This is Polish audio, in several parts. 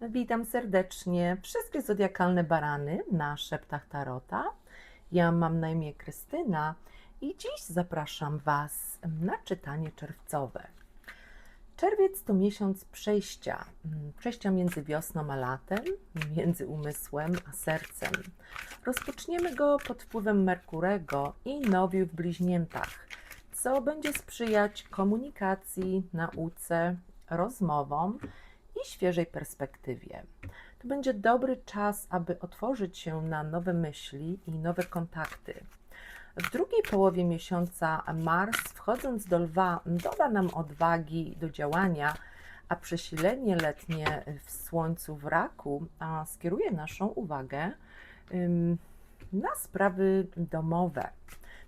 Witam serdecznie wszystkie zodiakalne barany na szeptach Tarota. Ja mam na imię Krystyna i dziś zapraszam Was na czytanie czerwcowe. Czerwiec to miesiąc przejścia, mm, przejścia między wiosną a latem, między umysłem a sercem. Rozpoczniemy go pod wpływem Merkurego i nowiu w bliźniętach, co będzie sprzyjać komunikacji, nauce, rozmowom i świeżej perspektywie. To będzie dobry czas, aby otworzyć się na nowe myśli i nowe kontakty. W drugiej połowie miesiąca Mars, wchodząc do lwa, doda nam odwagi do działania, a przesilenie letnie w Słońcu w raku skieruje naszą uwagę na sprawy domowe,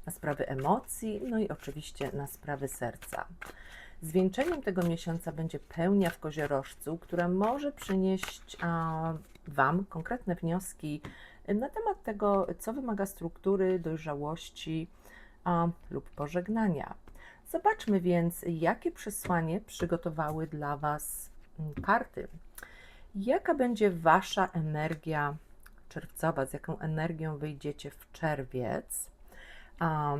na sprawy emocji, no i oczywiście na sprawy serca. Zwieńczeniem tego miesiąca będzie pełnia w koziorożcu, która może przynieść a, Wam konkretne wnioski na temat tego, co wymaga struktury, dojrzałości a, lub pożegnania. Zobaczmy więc, jakie przesłanie przygotowały dla Was mm, karty. Jaka będzie Wasza energia czerwcowa, z jaką energią wyjdziecie w czerwiec? A,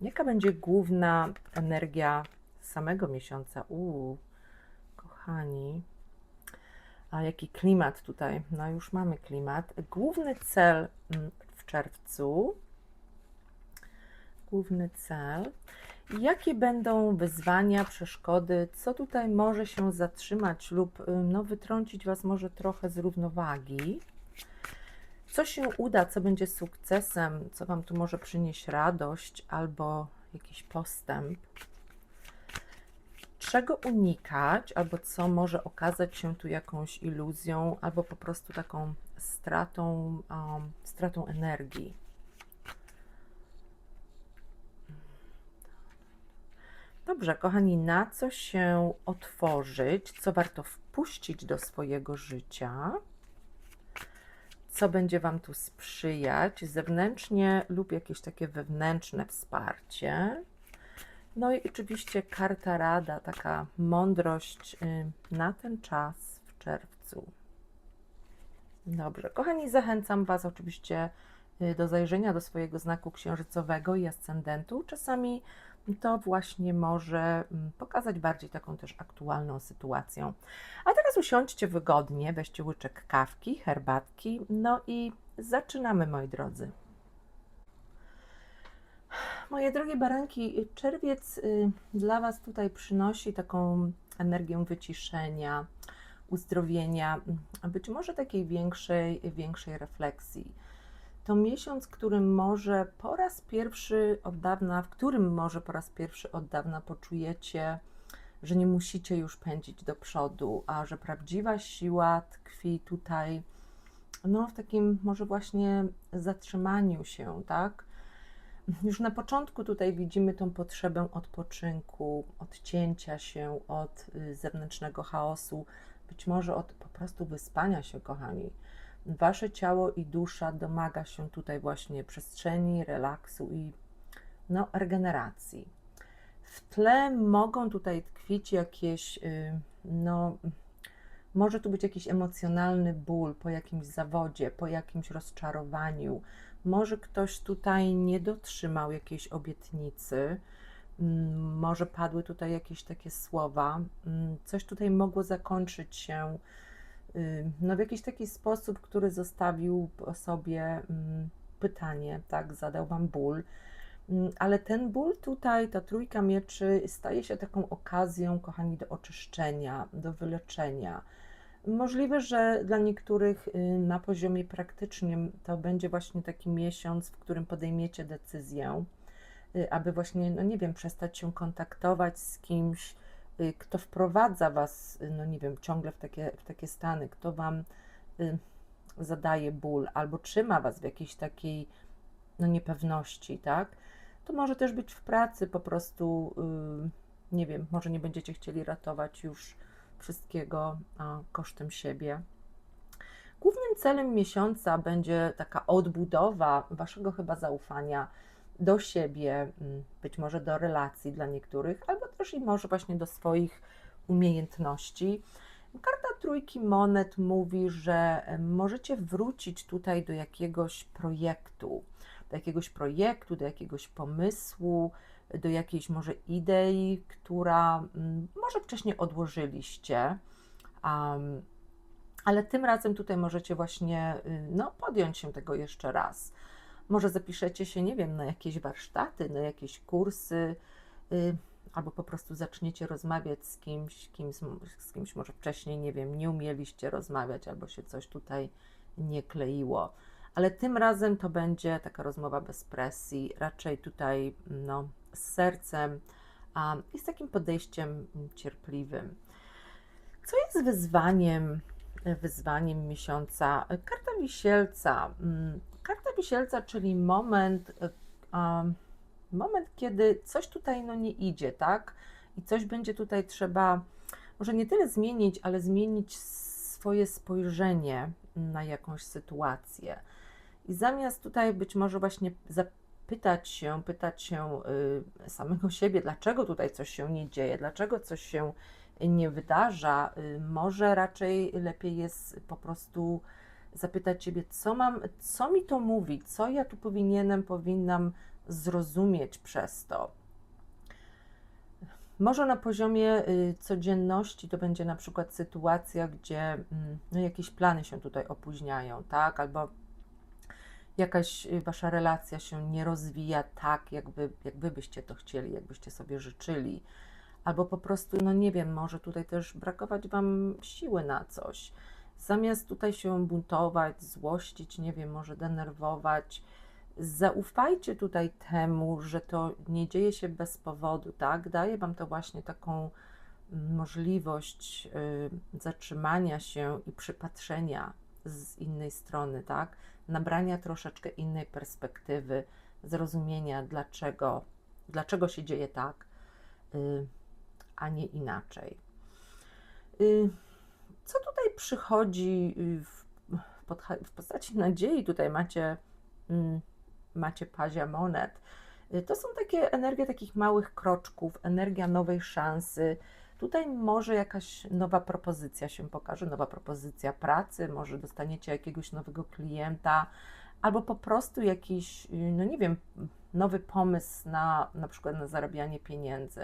jaka będzie główna energia samego miesiąca? Uuu, kochani, a jaki klimat tutaj? No już mamy klimat. Główny cel mm, w czerwcu. Główny cel. Jakie będą wyzwania, przeszkody? Co tutaj może się zatrzymać lub no, wytrącić Was może trochę z równowagi? Co się uda, co będzie sukcesem, co Wam tu może przynieść radość albo jakiś postęp? Czego unikać, albo co może okazać się tu jakąś iluzją, albo po prostu taką stratą, um, stratą energii. Dobrze, kochani, na co się otworzyć, co warto wpuścić do swojego życia, co będzie Wam tu sprzyjać, zewnętrznie lub jakieś takie wewnętrzne wsparcie. No i oczywiście karta rada, taka mądrość y, na ten czas w czerwcu. Dobrze, kochani, zachęcam Was oczywiście y, do zajrzenia do swojego znaku księżycowego i ascendentu. Czasami to właśnie może mm, pokazać bardziej taką też aktualną sytuację. A teraz usiądźcie wygodnie, weźcie łyczek kawki, herbatki, no i zaczynamy, moi drodzy. Moje drogie baranki, czerwiec y, dla Was tutaj przynosi taką energię wyciszenia, uzdrowienia, a być może takiej większej, większej refleksji. To miesiąc, którym może po raz pierwszy od dawna, w którym może po raz pierwszy od dawna poczujecie, że nie musicie już pędzić do przodu, a że prawdziwa siła tkwi tutaj, no w takim może właśnie zatrzymaniu się, tak? Już na początku tutaj widzimy tą potrzebę odpoczynku, odcięcia się od y, zewnętrznego chaosu, być może od po prostu wyspania się, kochani. Wasze ciało i dusza domaga się tutaj właśnie przestrzeni, relaksu i no, regeneracji. W tle mogą tutaj tkwić jakieś, y, no, może tu być jakiś emocjonalny ból po jakimś zawodzie, po jakimś rozczarowaniu, może ktoś tutaj nie dotrzymał jakiejś obietnicy, mm, może padły tutaj jakieś takie słowa, mm, coś tutaj mogło zakończyć się y, no, w jakiś taki sposób, który zostawił po sobie mm, pytanie, tak, zadał Wam ból. Ale ten ból tutaj, ta trójka mieczy, staje się taką okazją, kochani, do oczyszczenia, do wyleczenia Możliwe, że dla niektórych y, na poziomie praktycznym to będzie właśnie taki miesiąc, w którym podejmiecie decyzję, y, aby właśnie, no nie wiem, przestać się kontaktować z kimś, y, kto wprowadza Was, no nie wiem, ciągle w takie, w takie stany, kto Wam zadaje ból albo trzyma Was w jakiejś takiej no, niepewności, tak? To może też być w pracy po prostu, nie wiem, może nie będziecie chcieli ratować już wszystkiego kosztem siebie. Głównym celem miesiąca będzie taka odbudowa Waszego chyba zaufania do siebie, mm, być może do relacji dla niektórych, albo też i może właśnie do swoich umiejętności. Karta trójki monet mówi, że e, możecie wrócić tutaj do jakiegoś projektu, do jakiegoś projektu, do jakiegoś pomysłu, do jakiejś może idei, która mm, może wcześniej odłożyliście. Um, ale tym razem tutaj możecie właśnie y, no, podjąć się tego jeszcze raz. Może zapiszecie się, nie wiem, na jakieś warsztaty, na jakieś kursy, y, albo po prostu zaczniecie rozmawiać z kimś, kimś, z kimś może wcześniej, nie wiem, nie umieliście rozmawiać, albo się coś tutaj nie kleiło. Ale tym razem to będzie taka rozmowa bez presji, raczej tutaj no, z sercem a, i z takim podejściem cierpliwym. Co jest wyzwaniem, wyzwaniem miesiąca? Karta wisielca. Mm, Karta wisielca, czyli moment, um, moment, kiedy coś tutaj no, nie idzie, tak? I coś będzie tutaj trzeba, może nie tyle zmienić, ale zmienić swoje spojrzenie na jakąś sytuację. I zamiast tutaj być może właśnie zapytać się, pytać się y, samego siebie, dlaczego tutaj coś się nie dzieje, dlaczego coś się nie wydarza, y, może raczej lepiej jest po prostu zapytać Ciebie, co mam, co mi to mówi, co ja tu powinienem, powinnam zrozumieć przez to. Może na poziomie y, codzienności to będzie na przykład sytuacja, gdzie mm, no, jakieś plany się tutaj opóźniają, tak? Albo jakaś y, wasza relacja się nie rozwija tak, jakby, jakby byście to chcieli, jakbyście sobie życzyli. Albo po prostu, no nie wiem, może tutaj też brakować wam siły na coś. Zamiast tutaj się buntować, złościć, nie wiem, może denerwować, zaufajcie tutaj temu, że to nie dzieje się bez powodu, tak? Daje Wam to właśnie taką możliwość y, zatrzymania się i przypatrzenia z innej strony, tak? Nabrania troszeczkę innej perspektywy, zrozumienia, dlaczego, dlaczego się dzieje tak, y, a nie inaczej. Y, co tutaj przychodzi w, w postaci nadziei? Tutaj macie mm, macie pazia monet. Y, to są takie energie takich małych kroczków, energia nowej szansy. Tutaj może jakaś nowa propozycja się pokaże, nowa propozycja pracy, może dostaniecie jakiegoś nowego klienta, albo po prostu jakiś, y, no nie wiem, nowy pomysł na na przykład na zarabianie pieniędzy.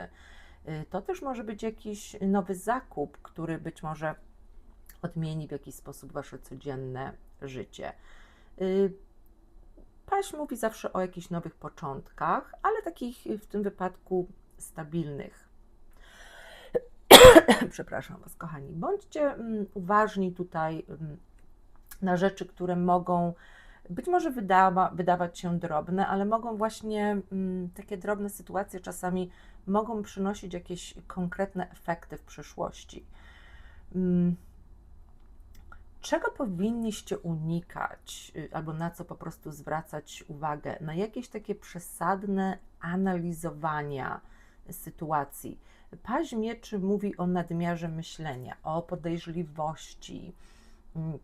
Y, to też może być jakiś nowy zakup, który być może odmieni w jakiś sposób wasze codzienne życie. Paś mówi zawsze o jakichś nowych początkach, ale takich w tym wypadku stabilnych. Przepraszam Was, kochani. Bądźcie mm, uważni tutaj mm, na rzeczy, które mogą być może wydawa, wydawać się drobne, ale mogą właśnie mm, takie drobne sytuacje czasami mogą przynosić jakieś konkretne efekty w przyszłości czego powinniście unikać, y, albo na co po prostu zwracać uwagę? Na jakieś takie przesadne analizowania sytuacji. Paź mieczy mówi o nadmiarze myślenia, o podejrzliwości, mm,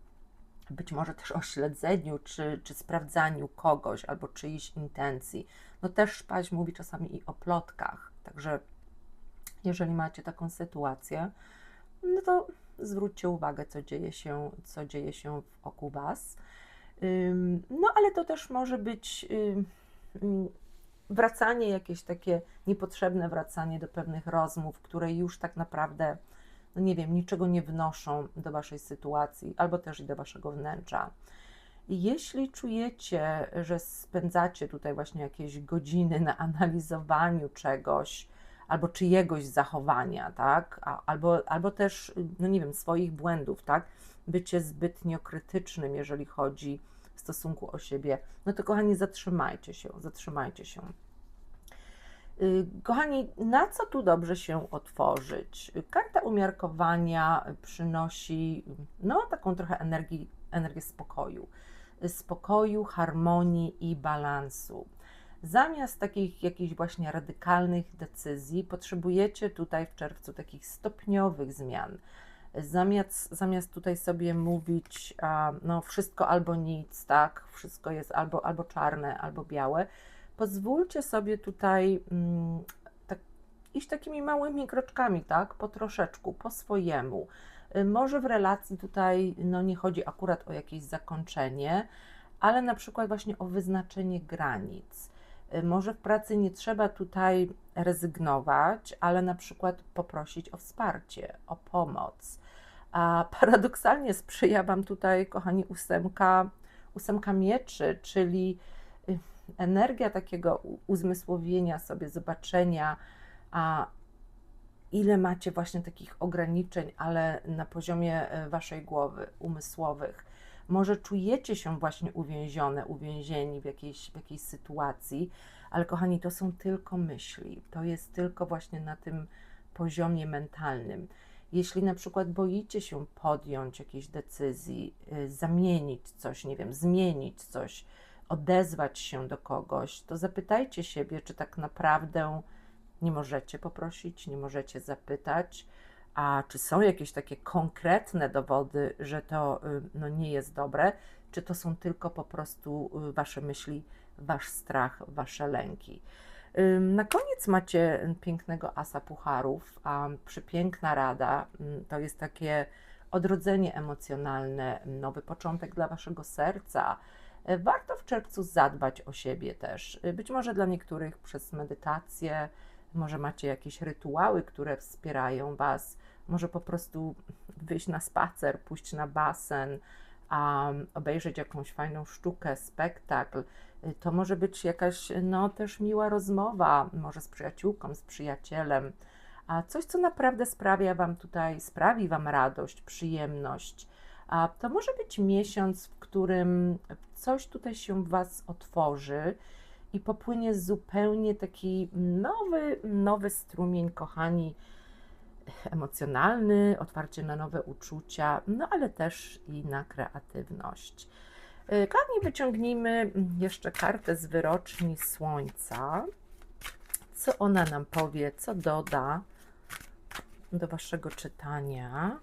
być może też o śledzeniu czy, czy sprawdzaniu kogoś albo czyjejś intencji. No też paź mówi czasami i o plotkach. Także jeżeli macie taką sytuację, no to zwróćcie uwagę, co dzieje się, co dzieje się wokół Was. No, ale to też może być wracanie, jakieś takie niepotrzebne wracanie do pewnych rozmów, które już tak naprawdę, no nie wiem, niczego nie wnoszą do Waszej sytuacji albo też i do Waszego wnętrza. Jeśli czujecie, że spędzacie tutaj właśnie jakieś godziny na analizowaniu czegoś, albo czyjegoś zachowania, tak? Albo, albo też, no nie wiem, swoich błędów, tak? Bycie zbytnio krytycznym, jeżeli chodzi w stosunku o siebie, no to kochani, zatrzymajcie się, zatrzymajcie się. Y, kochani, na co tu dobrze się otworzyć? Karta umiarkowania przynosi no, taką trochę energii, energię spokoju. Spokoju, harmonii i balansu. Zamiast takich jakichś właśnie radykalnych decyzji, potrzebujecie tutaj w czerwcu takich stopniowych zmian. Zamiast, zamiast tutaj sobie mówić, no wszystko albo nic, tak, wszystko jest albo, albo czarne, albo białe, pozwólcie sobie tutaj mm, tak, iść takimi małymi kroczkami, tak, po troszeczku, po swojemu. Y, Może w relacji tutaj no, nie chodzi akurat o jakieś zakończenie, ale na przykład właśnie o wyznaczenie granic. Y, Może w pracy nie trzeba tutaj rezygnować, ale na przykład poprosić o wsparcie, o pomoc. A paradoksalnie sprzyja Wam tutaj, kochani, ósemka, ósemka mieczy, czyli y, energia takiego uzmysłowienia sobie, zobaczenia, a ile macie właśnie takich ograniczeń, ale na poziomie e, waszej głowy, umysłowych. Może czujecie się właśnie uwięzione, uwięzieni w jakiejś, w jakiejś sytuacji, ale kochani, to są tylko myśli. To jest tylko właśnie na tym poziomie mentalnym. Jeśli na przykład boicie się podjąć jakiejś decyzji, y, zamienić coś, nie wiem, zmienić coś, odezwać się do kogoś, to zapytajcie siebie, czy tak naprawdę nie możecie poprosić, nie możecie zapytać, a czy są jakieś takie konkretne dowody, że to y, no, nie jest dobre, czy to są tylko po prostu y, wasze myśli, wasz strach, wasze lęki. Na koniec macie pięknego asa pucharów, a przepiękna rada ym, to jest takie odrodzenie emocjonalne, nowy początek dla waszego serca. Warto w czerwcu zadbać o siebie też. Y, Być może dla niektórych przez medytację, może macie jakieś rytuały, które wspierają Was, może po prostu wyjść na spacer, pójść na basen, um, obejrzeć jakąś fajną sztukę, spektakl. To może być jakaś, no też miła rozmowa, może z przyjaciółką, z przyjacielem, a coś, co naprawdę sprawia Wam tutaj, sprawi Wam radość, przyjemność. A to może być miesiąc, w którym coś tutaj się w Was otworzy i popłynie zupełnie taki nowy, nowy strumień, kochani, emocjonalny, otwarcie na nowe uczucia, no ale też i na kreatywność. Y, Kochani, wyciągnijmy jeszcze kartę z wyroczni Słońca. Co ona nam powie, co doda do Waszego czytania?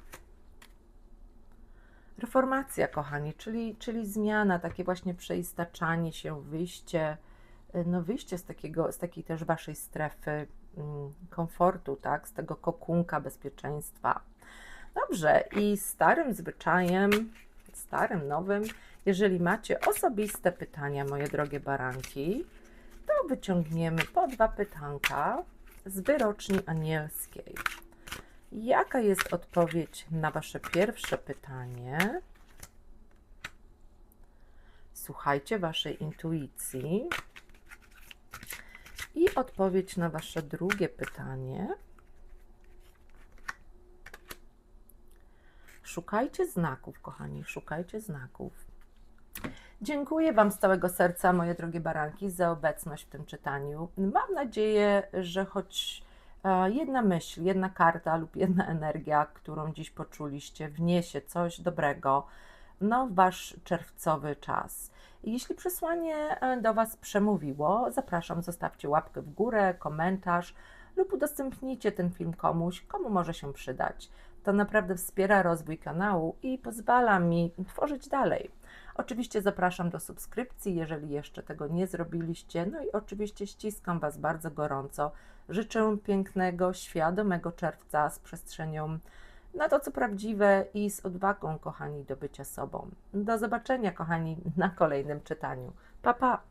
Reformacja, kochani, czyli, czyli zmiana, takie właśnie przeistaczanie się, wyjście, y, no wyjście z, takiego, z takiej też waszej strefy mm, komfortu, tak, z tego kokunka bezpieczeństwa. Dobrze, i starym zwyczajem, starym, nowym, jeżeli macie osobiste pytania, moje drogie baranki, to wyciągniemy po dwa pytanka z wyroczni anielskiej. Jaka jest odpowiedź na Wasze pierwsze pytanie? Słuchajcie Waszej intuicji. I odpowiedź na Wasze drugie pytanie. Szukajcie znaków, kochani, szukajcie znaków. Dziękuję Wam z całego serca, moje drogie baranki, za obecność w tym czytaniu. Mam nadzieję, że choć e, jedna myśl, jedna karta lub jedna energia, którą dziś poczuliście, wniesie coś dobrego no, Wasz czerwcowy czas. Jeśli przesłanie e, do Was przemówiło, zapraszam, zostawcie łapkę w górę, komentarz lub udostępnijcie ten film komuś, komu może się przydać. To naprawdę wspiera rozwój kanału i pozwala mi tworzyć dalej. Oczywiście zapraszam do subskrypcji, jeżeli jeszcze tego nie zrobiliście. No i oczywiście ściskam Was bardzo gorąco. Życzę pięknego, świadomego czerwca z przestrzenią na to, co prawdziwe i z odwagą, kochani, do bycia sobą. Do zobaczenia, kochani, na kolejnym czytaniu. Pa, pa!